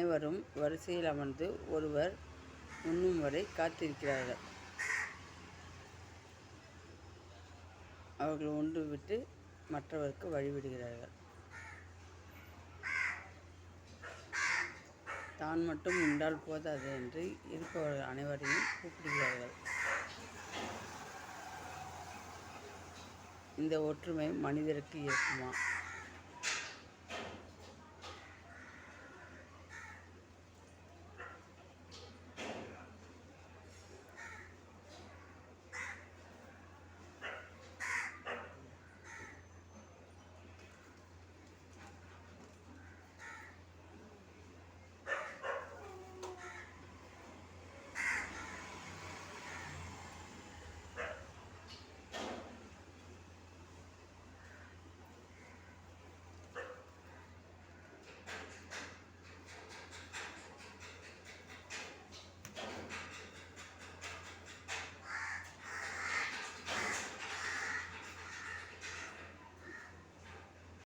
அனைவரும் வரிசையில் அமர்ந்து ஒருவர் உண்ணும் வரை காத்திருக்கிறார்கள். அவர்கள் ஒன்று விட்டு மற்றவருக்கு வழிவிடுகிறார்கள். தான் மட்டும் உண்டால் போதாது என்று இருப்பவர்கள் அனைவரையும் கூப்பிடுகிறார்கள். இந்த ஒற்றுமை மனிதருக்கு இருக்குமா?